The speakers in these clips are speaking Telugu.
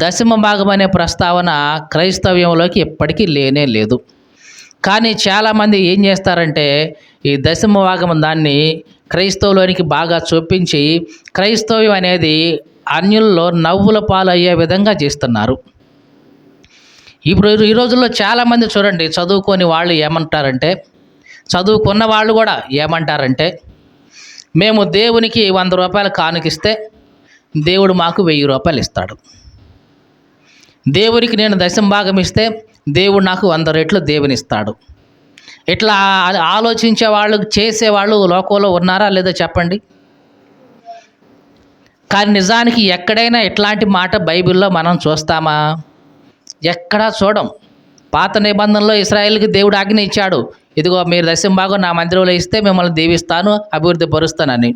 దశమ భాగం అనే ప్రస్తావన క్రైస్తవ్యంలోకి ఎప్పటికీ లేనే లేదు. కానీ చాలామంది ఏం చేస్తారంటే ఈ దశమ భాగం దాన్ని క్రైస్తవులోనికి బాగా చూపించి క్రైస్తవ్యం అనేది అన్యుల్లో నవ్వుల పాలయ్యే విధంగా చేస్తున్నారు. ఇప్పుడు ఈ రోజుల్లో చాలామంది చూడండి చదువుకొని వాళ్ళు ఏమంటారంటే చదువుకున్న వాళ్ళు కూడా ఏమంటారంటే మేము దేవునికి వంద రూపాయలు కానుకిస్తే దేవుడు మాకు వెయ్యి రూపాయలు ఇస్తాడు. దేవునికి నేను దశం భాగం ఇస్తే దేవుడు నాకు వంద రెట్లు దేవునిస్తాడు. ఇట్లా ఆలోచించే వాళ్ళు చేసేవాళ్ళు లోకంలో ఉన్నారా లేదో చెప్పండి? కానీ నిజానికి ఎక్కడైనా ఇట్లాంటి మాట బైబిల్లో మనం చూస్తామా? ఎక్కడా చూడం. పాత నిబంధనలో ఇస్రాయేల్కి దేవుడు ఆజ్ఞ ఇచ్చాడు. ఇదిగో మీరు దశం భాగం నా మందిరంలో ఇస్తే మిమ్మల్ని దీవిస్తాను అభివృద్ధి పరుస్తానని.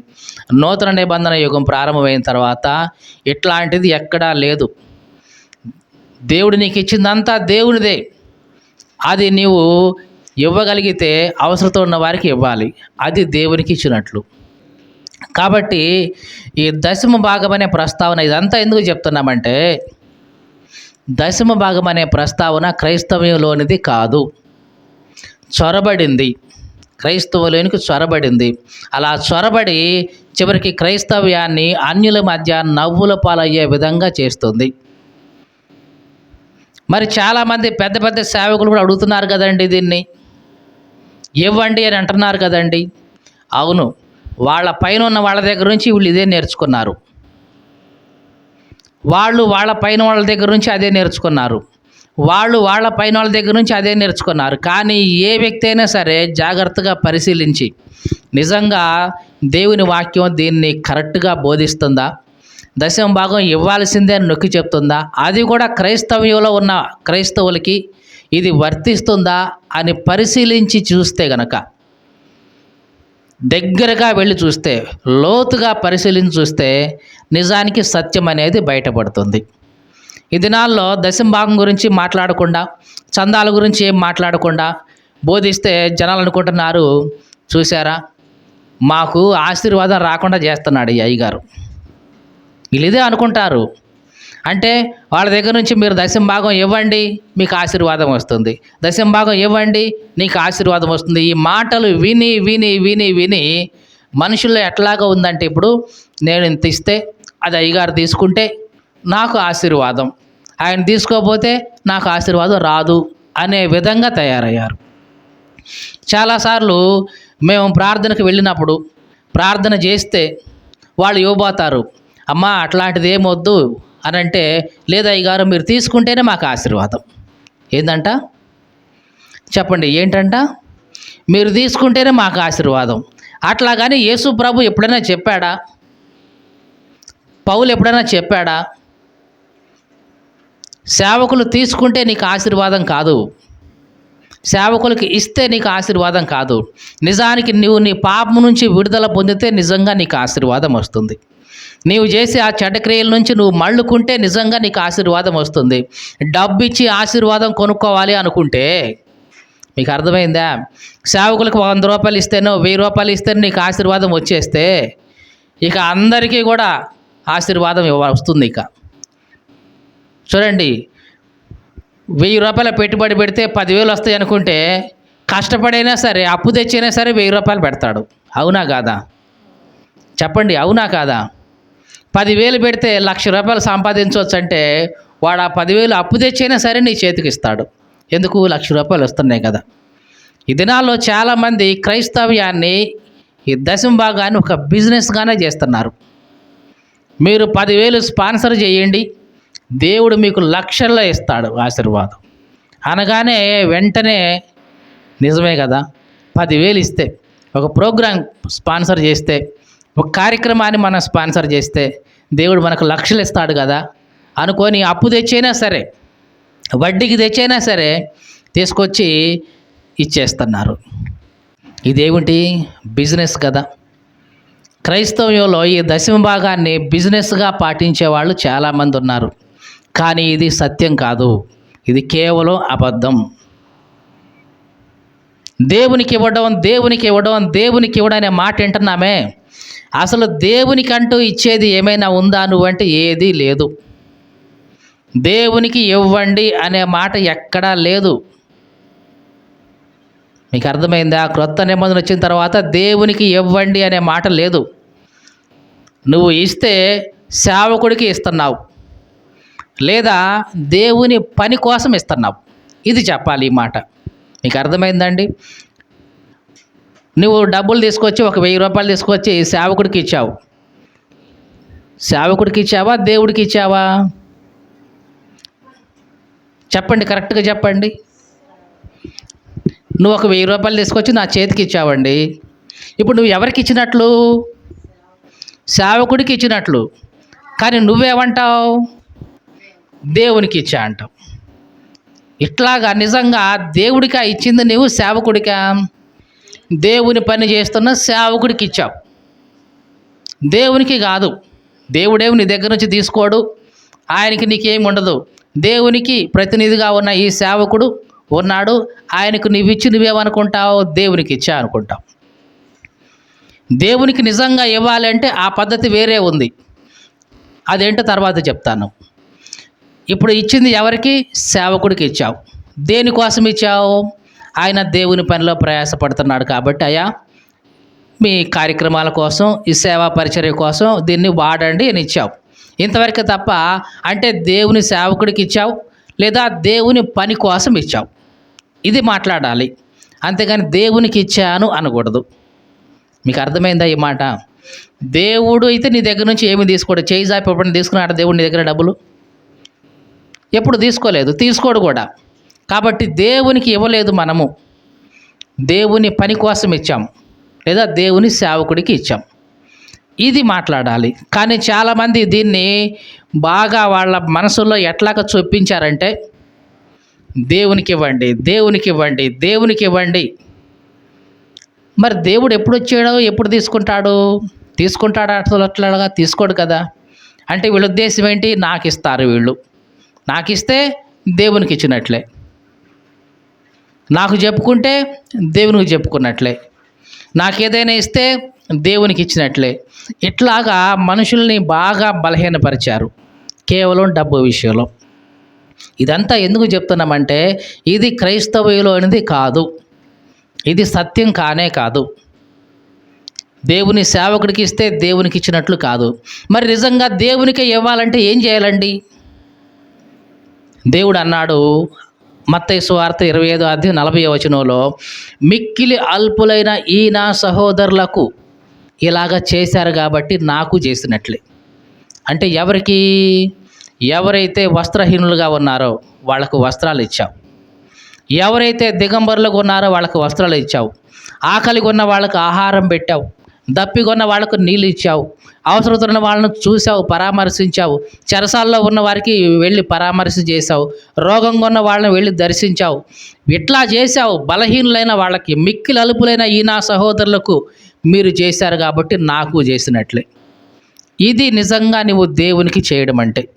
నూతన నిబంధన యుగం ప్రారంభమైన తర్వాత ఇట్లాంటిది ఎక్కడా లేదు. దేవుడు నీకు ఇచ్చిందంతా దేవునిదే. అది నీవు ఇవ్వగలిగితే అవసరత ఉన్న వారికి ఇవ్వాలి. అది దేవునికి ఇచ్చినట్లు. కాబట్టి ఈ దశమ భాగం అనే ప్రస్తావన ఇదంతా ఎందుకు చెప్తున్నామంటే దశమ భాగం అనే ప్రస్తావన క్రైస్తవ్యంలోనిది కాదు. చొరబడింది. క్రైస్తవులోనికి చొరబడింది. అలా చొరబడి చివరికి క్రైస్తవ్యాన్ని అన్యుల మధ్య నవ్వుల పాలయ్యే విధంగా చేస్తుంది. మరి చాలామంది పెద్ద పెద్ద సేవకులు కూడా అడుగుతున్నారు కదండి దీన్ని. ఇవ్వండి అని అంటున్నారు కదండి. అవును వాళ్ళ పైన ఉన్న వాళ్ళ దగ్గర నుంచి వీళ్ళు ఇదే నేర్చుకున్నారు. వాళ్ళు వాళ్ళ పైన వాళ్ళ దగ్గర నుంచి అదే నేర్చుకున్నారు. వాళ్ళు వాళ్ళ పైన వాళ్ళ దగ్గర నుంచి అదే నేర్చుకున్నారు. కానీ ఏ వ్యక్తి అయినా సరే జాగ్రత్తగా పరిశీలించి నిజంగా దేవుని వాక్యం దీన్ని కరెక్ట్గా బోధిస్తుందా? దశమ భాగం ఇవ్వాల్సిందే అని నొక్కి చెప్తుందా? అది కూడా క్రైస్తవ్యంలో ఉన్న క్రైస్తవులకి ఇది వర్తిస్తుందా అని పరిశీలించి చూస్తే గనక దగ్గరగా వెళ్ళి చూస్తే లోతుగా పరిశీలించి చూస్తే నిజానికి సత్యం అనేది బయటపడుతుంది. ఈ దినాల్లో దశమ భాగం గురించి మాట్లాడకుండా చందాల గురించి ఏం మాట్లాడకుండా బోధిస్తే జనాలు అనుకుంటున్నారు చూసారా మాకు ఆశీర్వాదం రాకుండా చేస్తున్నాడు ఈ అయ్యగారు. వీళ్ళు ఇదే అనుకుంటారు. అంటే వాళ్ళ దగ్గర నుంచి మీరు దశంభాగం ఇవ్వండి మీకు ఆశీర్వాదం వస్తుంది. దశంభాగం ఇవ్వండి నీకు ఆశీర్వాదం వస్తుంది. ఈ మాటలు విని విని విని విని మనుషుల్లో ఎట్లాగా ఉందంటే ఇప్పుడు నేను ఇంత ఇస్తే అది అయ్యగారు తీసుకుంటే నాకు ఆశీర్వాదం. ఆయన తీసుకోకపోతే నాకు ఆశీర్వాదం రాదు అనే విధంగా తయారయ్యారు. చాలాసార్లు మేము ప్రార్థనకు వెళ్ళినప్పుడు ప్రార్థన చేస్తే వాళ్ళు ఇవ్వబోతారు అమ్మా అట్లాంటిది ఏమొద్దు అని అంటే లేదా అయ్యగారు మీరు తీసుకుంటేనే మాకు ఆశీర్వాదం. ఏందంట? చెప్పండి ఏంటంట? మీరు తీసుకుంటేనే మాకు ఆశీర్వాదం. అట్లా కానీ యేసు ప్రభు ఎప్పుడైనా చెప్పాడా? పౌలు ఎప్పుడైనా చెప్పాడా? సేవకులు తీసుకుంటే నీకు ఆశీర్వాదం కాదు. సేవకులకి ఇస్తే నీకు ఆశీర్వాదం కాదు. నిజానికి నువ్వు నీ పాపం నుంచి విడుదల పొందితే నిజంగా నీకు ఆశీర్వాదం వస్తుంది. నీవు చేసే ఆ చెడ్డ క్రియల నుంచి నువ్వు మళ్ళుకుంటే నిజంగా నీకు ఆశీర్వాదం వస్తుంది. డబ్బు ఇచ్చి ఆశీర్వాదం కొనుక్కోవాలి అనుకుంటే మీకు అర్థమైందా? సేవకులకు వంద రూపాయలు ఇస్తేనో వెయ్యి రూపాయలు ఇస్తేనో నీకు ఆశీర్వాదం వచ్చేస్తే ఇక అందరికీ కూడా ఆశీర్వాదం వస్తుంది ఇక. చూడండి వెయ్యి రూపాయల పెట్టుబడి పెడితే పదివేలు వస్తాయి అనుకుంటే కష్టపడైనా సరే అప్పు తెచ్చైనా సరే వెయ్యి రూపాయలు పెడతాడు. అవునా కాదా? చెప్పండి అవునా కాదా? పదివేలు పెడితే లక్ష రూపాయలు సంపాదించవచ్చు అంటే వాడు ఆ పదివేలు అప్పు తెచ్చైనా సరే నీ చేతికి ఇస్తాడు. ఎందుకు? లక్ష రూపాయలు వస్తున్నాయి కదా. ఈ దినాల్లో చాలామంది క్రైస్తవ్యాన్ని ఈ దశం భాగాన్ని ఒక బిజినెస్గానే చేస్తున్నారు. మీరు పదివేలు స్పాన్సర్ చేయండి. దేవుడు మీకు లక్షల్లో ఇస్తాడు ఆశీర్వాదం. అనగానే వెంటనే నిజమే కదా పదివేలు ఇస్తే ఒక ప్రోగ్రాం స్పాన్సర్ చేస్తే ఒక కార్యక్రమాన్ని మనం స్పాన్సర్ చేస్తే దేవుడు మనకు లక్షలు ఇస్తాడు కదా. అనుకొని అప్పు తెచ్చైనా సరే వడ్డీకి తెచ్చైనా సరే తీసుకొచ్చి ఇచ్చేస్తున్నారు. ఇదేమిటి బిజినెస్ కదా. క్రైస్తవ్యంలో ఈ దశమ భాగాన్ని బిజినెస్గా పాటించే వాళ్ళు చాలామంది ఉన్నారు. కానీ ఇది సత్యం కాదు. ఇది కేవలం అబద్ధం. దేవునికి ఇవ్వడం దేవునికి ఇవ్వడం దేవునికి ఇవ్వడం అనే మాట వింటున్నామే. అసలు దేవునికంటూ ఇచ్చేది ఏమైనా ఉందా నువ్వంటే ఏదీ లేదు. దేవునికి ఇవ్వండి అనే మాట ఎక్కడా లేదు. మీకు అర్థమైందా? క్రొత్త నిబంధన వచ్చిన తర్వాత దేవునికి ఇవ్వండి అనే మాట లేదు. నువ్వు ఇస్తే సేవకుడికి ఇస్తున్నావు. లేదా దేవుని పని కోసం ఇస్తున్నావు. ఇది చెప్పాలి ఈ మాట. మీకు అర్థమైందండి? నువ్వు డబ్బులు తీసుకొచ్చి ఒక వెయ్యి రూపాయలు తీసుకొచ్చి సేవకుడికి ఇచ్చావు. సేవకుడికి ఇచ్చావా? దేవుడికి ఇచ్చావా? చెప్పండి కరెక్ట్గా చెప్పండి. నువ్వు ఒక వెయ్యి రూపాయలు తీసుకొచ్చి నా చేతికి ఇచ్చావండి. ఇప్పుడు నువ్వు ఎవరికి ఇచ్చినట్లు? సేవకుడికి ఇచ్చినట్లు. కానీ నువ్వేమంటావు? దేవునికి ఇచ్చా అంటావు. ఇట్లాగా నిజంగా దేవుడికా ఇచ్చింది నువ్వు సేవకుడికా? దేవుని పని చేస్తున్న సేవకుడికి ఇచ్చావు. దేవునికి కాదు. దేవుడే నీ దగ్గర నుంచి తీసుకోడు. ఆయనకి నీకేం ఉండదు. దేవునికి ప్రతినిధిగా ఉన్న ఈ సేవకుడు ఉన్నాడు. ఆయనకు నీవు ఇచ్చి నువ్వేమనుకుంటావు దేవునికి ఇచ్చా అనుకుంటావు దేవునికి నిజంగా ఇవ్వాలంటే ఆ పద్ధతి వేరే ఉంది. అదేంటో తర్వాత చెప్తాను. ఇప్పుడు ఇచ్చింది ఎవరికి? సేవకుడికి ఇచ్చావు. దేనికోసం ఇచ్చావు? ఆయన దేవుని పనిలో ప్రయాసపడుతున్నాడు కాబట్టి అయ్యా మీ కార్యక్రమాల కోసం ఈ సేవా పరిచర్య కోసం దీన్ని వాడండి అని ఇచ్చావు. ఇంతవరకు తప్ప అంటే దేవుని సేవకుడికి ఇచ్చావు లేదా దేవుని పని కోసం ఇచ్చావు. ఇది మాట్లాడాలి. అంతేగాని దేవునికి ఇచ్చాను అనకూడదు. మీకు అర్థమైందా ఈ మాట? దేవుడు అయితే నీ దగ్గర నుంచి ఏమి తీసుకోడు? చేయి జాపి ఎప్పుడు తీసుకున్నాడు దేవుడు నీ దగ్గర డబ్బులు? ఎప్పుడు తీసుకోలేదు. తీసుకోడు కూడా. కాబట్టి దేవునికి ఇవ్వలేదు మనము. దేవుని పని కోసం ఇచ్చాం. లేదా దేవుని సేవకుడికి ఇచ్చాం. ఇది మాట్లాడాలి. కానీ చాలామంది దీన్ని బాగా వాళ్ళ మనసులో ఎట్లాగా చూపించారంటే దేవునికి ఇవ్వండి దేవునికి ఇవ్వండి దేవునికి ఇవ్వండి. మరి దేవుడు ఎప్పుడు వచ్చాడో ఎప్పుడు తీసుకుంటాడు? తీసుకుంటాడు? అట్లాగా తీసుకోడు కదా. అంటే వీళ్ళ ఉద్దేశం ఏంటి? నాకు ఇస్తారు వీళ్ళు. నాకు ఇస్తే దేవునికి ఇచ్చినట్లే. నాకు చెప్పుకుంటే దేవునికి చెప్పుకున్నట్లే. నాకు ఏదైనా ఇస్తే దేవునికి ఇచ్చినట్లే. ఇట్లాగా మనుషుల్ని బాగా బలహీనపరిచారు. కేవలం డబ్బు విషయంలో. ఇదంతా ఎందుకు చెప్తున్నామంటే ఇది క్రైస్తవులోనిది కాదు. ఇది సత్యం కానే కాదు. దేవుని సేవకుడికి ఇస్తే దేవునికి ఇచ్చినట్లు కాదు. మరి నిజంగా దేవునికి ఇవ్వాలంటే ఏం చేయాలండి? దేవుడు అన్నాడు మత్తయ్య సువార్త ఇరవై ఐదు అధ్యాయం నలభై వచనంలో మిక్కిలి అల్పులైన ఈ నా సహోదరులకు ఇలాగ చేశారు కాబట్టి నాకు చేసినట్లే. అంటే ఎవరికి? ఎవరైతే వస్త్రహీనులుగా ఉన్నారో వాళ్ళకు వస్త్రాలు ఇచ్చావు. ఎవరైతే దిగంబరులుగా ఉన్నారో వాళ్ళకు వస్త్రాలు ఇచ్చావు. ఆకలిగా ఉన్న వాళ్ళకు ఆహారం పెట్టావు. దప్పిగొన్న వాళ్ళకు నీళ్ళు ఇచ్చావు. అవసరత ఉన్న వాళ్ళను చూసావు పరామర్శించావు. చెరసాల్లో ఉన్న వారికి వెళ్ళి పరామర్శ చేశావు. రోగంగా ఉన్న వాళ్ళని వెళ్ళి దర్శించావు. ఇట్లా చేశావు. బలహీనులైన వాళ్ళకి మిక్కిలి అలుపులైన ఈ నా సహోదరులకు మీరు చేశారు కాబట్టి నాకు చేసినట్లే. ఇది నిజంగా నువ్వు దేవునికి చేయడం అంటే.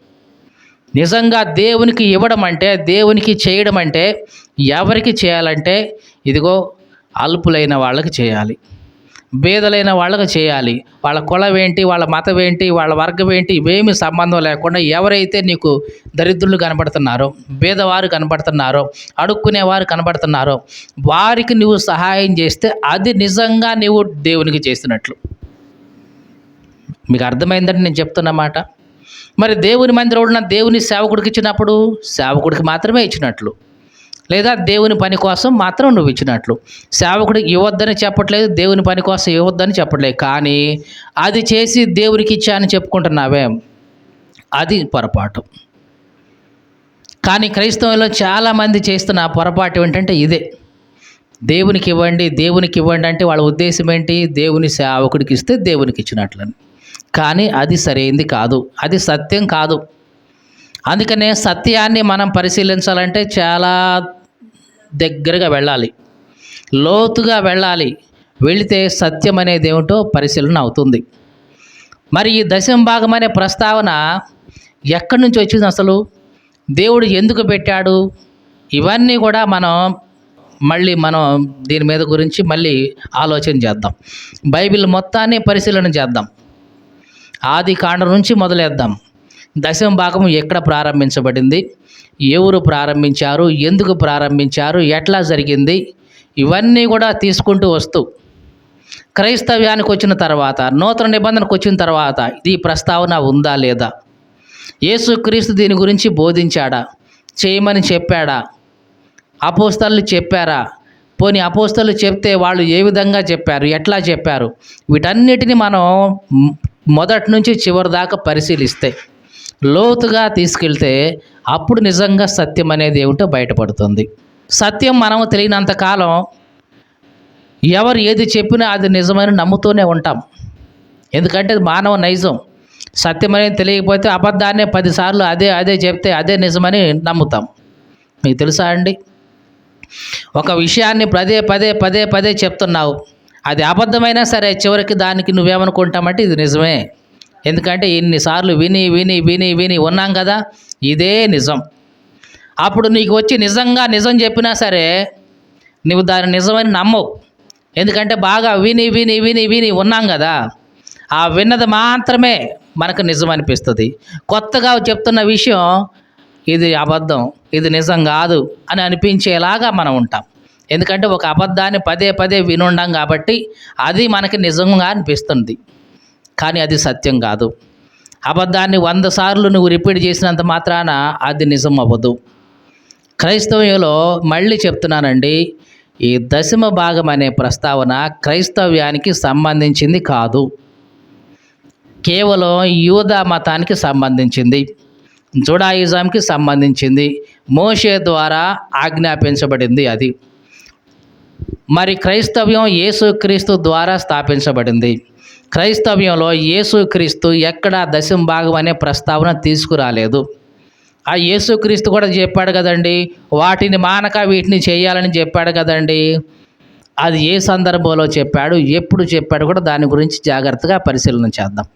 నిజంగా దేవునికి ఇవ్వడం అంటే దేవునికి చేయడం అంటే ఎవరికి చేయాలంటే ఇదిగో అల్పులైన వాళ్ళకి చేయాలి. బేదలైన వాళ్ళకి చేయాలి. వాళ్ళ కులం ఏంటి వాళ్ళ మతం ఏంటి వాళ్ళ వర్గం ఏంటి ఇవేమి సంబంధం లేకుండా ఎవరైతే నీకు దరిద్రులు కనబడుతున్నారో బీదవారు కనబడుతున్నారో అడుక్కునేవారు కనబడుతున్నారో వారికి నువ్వు సహాయం చేస్తే అది నిజంగా నువ్వు దేవునికి చేసినట్లు. మీకు అర్థమైందని నేను చెప్తున్నమాట మరి దేవుని మందిరం ఉన్న దేవుని సేవకుడికి ఇచ్చినప్పుడు సేవకుడికి మాత్రమే ఇచ్చినట్లు. లేదా దేవుని పని కోసం మాత్రం నువ్వు ఇచ్చినట్లు. సేవకుడికి ఇవ్వద్దని చెప్పట్లేదు దేవుని పని కోసం ఇవ్వద్దని చెప్పట్లేదు. కానీ అది చేసి దేవునికి ఇచ్చా అని చెప్పుకుంటున్నావే అది పొరపాటు. కానీ క్రైస్తవంలో చాలామంది చేస్తున్న పొరపాటు ఏంటంటే ఇదే. దేవునికి ఇవ్వండి దేవునికి ఇవ్వండి అంటే వాళ్ళ ఉద్దేశం ఏంటి? దేవుని సేవకుడికి ఇస్తే దేవునికి ఇచ్చినట్లని. కానీ అది సరైంది కాదు. అది సత్యం కాదు. అందుకనే సత్యాన్ని మనం పరిశీలించాలంటే చాలా దగ్గరగా వెళ్ళాలి. లోతుగా వెళ్ళాలి. వెళితే సత్యం అనేది ఏమిటో పరిశీలన అవుతుంది. మరి ఈ దశం భాగం అనే ప్రస్తావన ఎక్కడి నుంచి వచ్చింది అసలు? దేవుడు ఎందుకు పెట్టాడు? ఇవన్నీ కూడా మనం మళ్ళీ మనం దీని మీద గురించి మళ్ళీ ఆలోచన చేద్దాం. బైబిల్ మొత్తాన్ని పరిశీలన చేద్దాం. ఆది కాండం నుంచి మొదలేద్దాం. దశం భాగం ఎక్కడ ప్రారంభించబడింది? ఎవరు ప్రారంభించారు ఎందుకు ప్రారంభించారు ఎట్లా జరిగింది ఇవన్నీ కూడా తీసుకుంటూ వస్తూ క్రైస్తవ్యానికి వచ్చిన తర్వాత నూతన నిబంధనకు వచ్చిన తర్వాత ఈ ప్రస్తావన ఉందా లేదా? యేసుక్రీస్తు దీని గురించి బోధించాడా? చేయమని చెప్పాడా? అపోస్తలు చెప్పారా? పోనీ అపోస్తలు చెప్తే వాళ్ళు ఏ విధంగా చెప్పారు? ఎట్లా చెప్పారు? వీటన్నిటిని మనం మొదటి నుంచి చివరి దాకా పరిశీలిస్తే లోతుగా తీసుకెళ్తే అప్పుడు నిజంగా సత్యం అనేది ఏమిటో బయటపడుతుంది. సత్యం మనము తెలియనంత కాలం ఎవరు ఏది చెప్పినా అది నిజమని నమ్ముతూనే ఉంటాం. ఎందుకంటే అది మానవ నైజం. సత్యం అనేది తెలియకపోతే అబద్ధాన్నే పదిసార్లు అదే అదే చెప్తే అదే నిజమని నమ్ముతాం. మీకు తెలుసా అండి? ఒక విషయాన్ని పదే పదే పదే పదే చెప్తున్నావు. అది అబద్ధమైనా సరే చివరికి దానికి నువ్వేమనుకుంటామంటే ఇది నిజమే. ఎందుకంటే ఇన్నిసార్లు విని విని విని విని ఉన్నాం కదా ఇదే నిజం. అప్పుడు నీకు వచ్చి నిజంగా నిజం చెప్పినా సరే నువ్వు దాన్ని నిజమని నమ్మవు. ఎందుకంటే బాగా విని విని విని విని ఉన్నాం కదా ఆ విన్నది మాత్రమే మనకు నిజం అనిపిస్తుంది కొత్తగా చెప్తున్న విషయం ఇది అబద్ధం ఇది నిజం కాదు అని అనిపించేలాగా మనం ఉంటాం. ఎందుకంటే ఒక అబద్ధాన్ని పదే పదే వినుండం కాబట్టి అది మనకి నిజంగా అనిపిస్తుంది. కానీ అది సత్యం కాదు. అబద్ధాన్ని వంద సార్లు నువ్వు రిపీట్ చేసినంత మాత్రాన అది నిజం అవ్వదు క్రైస్తవ్యంలో మళ్ళీ చెప్తున్నానండి ఈ దశమ భాగం అనే ప్రస్తావన క్రైస్తవ్యానికి సంబంధించింది కాదు. కేవలం యూద మతానికి సంబంధించింది జుడాయిజంకి సంబంధించింది మోషే ద్వారా ఆజ్ఞాపించబడింది అది. మరి క్రైస్తవ్యం యేసుక్రీస్తు ద్వారా స్థాపించబడింది. క్రైస్తవ్యంలో యేసుక్రీస్తు ఎక్కడా దశం భాగం అనే ప్రస్తావన తీసుకురాలేదు. ఆ యేసుక్రీస్తు కూడా చెప్పాడు కదండి వాటిని మానక వీటిని చేయాలని చెప్పాడు కదండి. అది ఏ సందర్భంలో చెప్పాడు ఎప్పుడు చెప్పాడు కూడా దాని గురించి జాగ్రత్తగా పరిశీలన చేద్దాం.